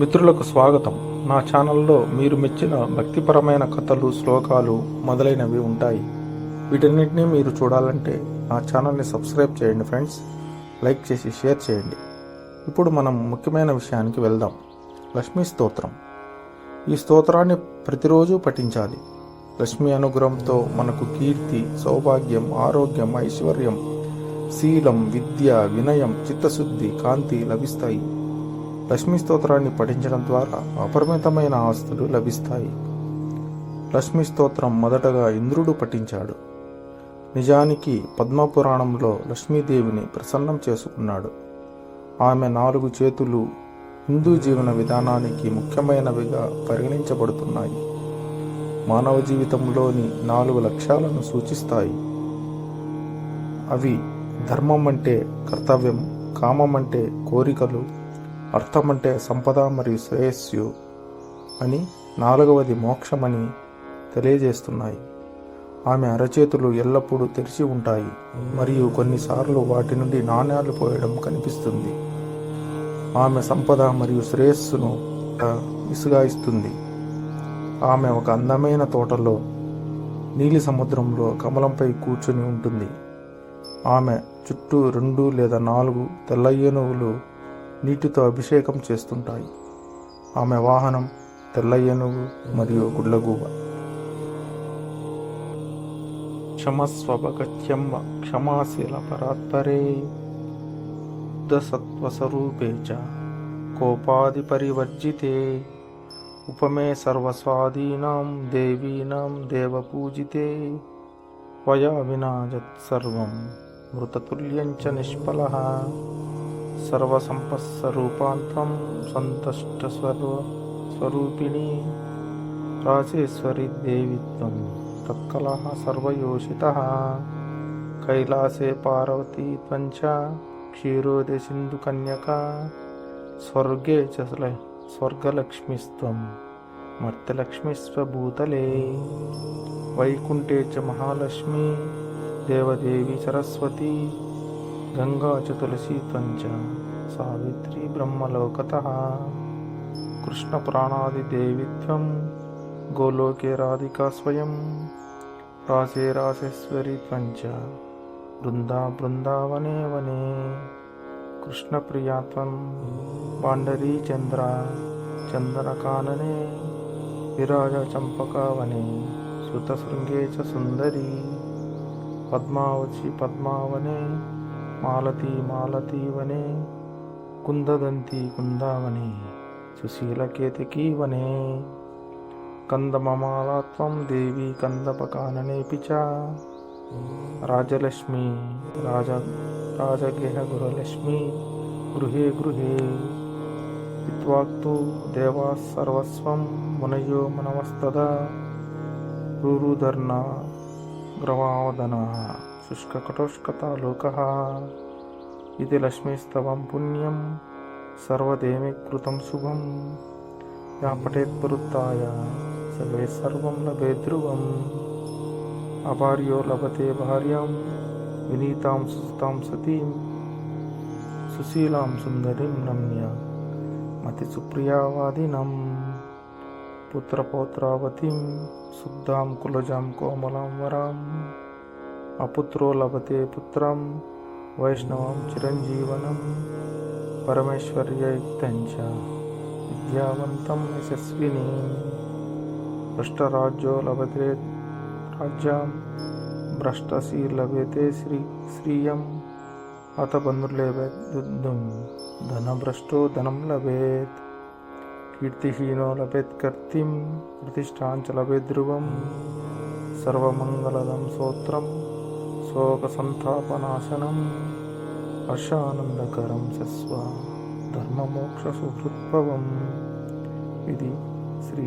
మిత్రులకు స్వాగతం. నా ఛానల్లో మీరు మెచ్చిన భక్తిపరమైన కథలు శ్లోకాలు మొదలైనవి ఉంటాయి. వీటన్నిటిని మీరు చూడాలంటే నా ఛానల్ని సబ్స్క్రైబ్ చేయండి ఫ్రెండ్స్. లైక్ చేసి షేర్ చేయండి. ఇప్పుడు మనం ముఖ్యమైన విషయానికి వెళ్దాం. లక్ష్మీ స్తోత్రం. ఈ స్తోత్రాన్ని ప్రతిరోజు పఠించాలి. లక్ష్మీ అనుగ్రహంతో మనకు కీర్తి సౌభాగ్యం ఆరోగ్యం ఐశ్వర్యం శీలం విద్య వినయం చిత్తశుద్ధి కాంతి లభిస్తాయి. లక్ష్మీ స్తోత్రాన్ని పఠించడం ద్వారా అపరిమితమైన ఆస్తులు లభిస్తాయి. లక్ష్మీ స్తోత్రం మొదటగా ఇంద్రుడు పఠించాడు. నిజానికి పద్మపురాణంలో లక్ష్మీదేవిని ప్రసన్నం చేసుకున్నాడు. ఆమె నాలుగు చేతులు హిందూ జీవన విధానానికి ముఖ్యమైనవిగా పరిగణించబడుతున్నాయి. మానవ జీవితంలోని నాలుగు లక్ష్యాలను సూచిస్తాయి. అవి ధర్మం అంటే కర్తవ్యం కామం అంటే కోరికలు అర్థం అంటే సంపద మరియు శ్రేయస్సు అని నాలుగవది మోక్షమని తెలియజేస్తున్నాయి. ఆమె అరచేతులు ఎల్లప్పుడూ తెరిచి ఉంటాయి మరియు కొన్నిసార్లు వాటి నుండి నాణ్యాలు పోయడం కనిపిస్తుంది. ఆమె సంపద మరియు శ్రేయస్సును విసుగాయిస్తుంది ఆమె ఒక అందమైన తోటలో నీలి సముద్రంలో కమలంపై కూర్చుని ఉంటుంది. ఆమె చుట్టూ రెండు లేదా నాలుగు తెల్ల ఏనుగులు నీటితో అభిషేకం చేస్తుంటాయి. ఆమె వాహనం తెల్ల ఏనుగు మరియు గుడ్లగూబ. క్షమస్వభగత్యమ్మ క్షమాశీల పరాత్పరే సత్వస్వరూపే చ కోపాది పరివర్జితే ఉపమే సర్వస్వాదీనాం దేవీనాం దేవపూజితే. వయా వినాజత్ సర్వం మృతతుల్యం చ నిష్ఫల. సర్వసంపత్స్వరూపాంతం సంతుష్టస్వరూ స్వరూపిణి రాజేశ్వరి దేవిత్వం తత్కల సర్వయోషిత కైలాసే పార్వతీ త్వంచ క్షీరోదే సింధుకన్యకా స్వర్గే చ ల- స్వర్గలక్ష్మిస్త్వం మర్త్యలక్ష్మిస్వభూతలే వైకుంఠే చ మహాలక్ష్మి దేవదేవి సరస్వతి गङ्गा च तुलसी त्वञ्च सावित्री ब्रह्मलोकतः कृष्णप्राणादिदेवीत्वं गोलोके राधिका स्वयं रासे रासेश्वरीत्वं वृन्दा बृन्दावने वने कृष्णप्रिया त्वं पाण्डरीचन्द्रा चन्दनकानने विराजचम्पकावने श्रुतशृङ्गे च सुन्दरी पद्मावची पद्मावने మాలతి మాలతీవనే కుందదంతి కుందావనే సుశీలకేతకీ వనే. కందమమాలాత్వం దేవి కందపకాననేపి చ రాజలక్ష్మి రాజ రాజగృహ గురలక్ష్మి గృహే గృహే. విత్వాక్తు దేవా సర్వస్వం మునయో మనమస్తదా రురుధర్ణ గ్రవావదనా. शुष्ककटोष्कतालोकः। इति लक्ष्मीस्तवं पुण्यं सर्वदेवी शुभं। या पठेत् वरुत्ताय सर्वे सर्वं लभे ध्रुवम्। अभार्यो लभते भार्यां विनीतां सुस्तां सतीं सुशीलां सुन्दरीं नम्य मतिसुप्रियावादिनं। पुत्रपौत्रावतीं शुद्धां कुलजां कोमलां वराम् अपुत्रो लभते पुत्र वैष्णव चिरञ्जीवनं परमेश्वर्ययुक्तं च विद्यावन्तं यशस्विनी। भ्रष्टराज्यो लभते राज्यां भ्रष्टसी लभते श्री श्रियम् अथ बन्धुर्लभेद्धुं धनभ्रष्टो धनं लभेत्। कीर्तिहीनो लभेत् कर्तिं प्रतिष्ठाञ्च लभेत् ध्रुवं। सर्वमङ्गलदं स्तोत्रम् శోకసంతాపనాశనం హర్షానందకరం సస్వ ధర్మమోక్ష సుహృద్భవం ఇది శ్రీ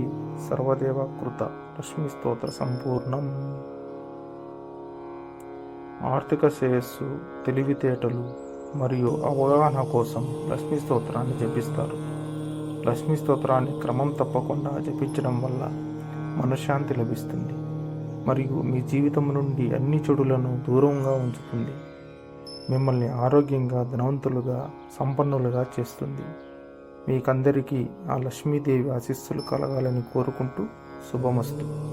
సర్వదేవకృత లక్ష్మీ స్తోత్ర సంపూర్ణం ఆర్థిక శ్రేయస్సు తెలివితేటలు మరియు అవగాహన కోసం లక్ష్మీ స్తోత్రాన్ని జపిస్తారు. లక్ష్మీ స్తోత్రాన్ని క్రమం తప్పకుండా జపించడం వల్ల మనశ్శాంతి లభిస్తుంది. మరియు మీ జీవితం నుండి అన్ని చెడులను దూరంగా ఉంచుతుంది. మిమ్మల్ని ఆరోగ్యంగా ధనవంతులుగా సంపన్నులుగా చేస్తుంది. మీకందరికీ ఆ లక్ష్మీదేవి ఆశీస్సులు కలగాలని కోరుకుంటూ శుభమస్తు.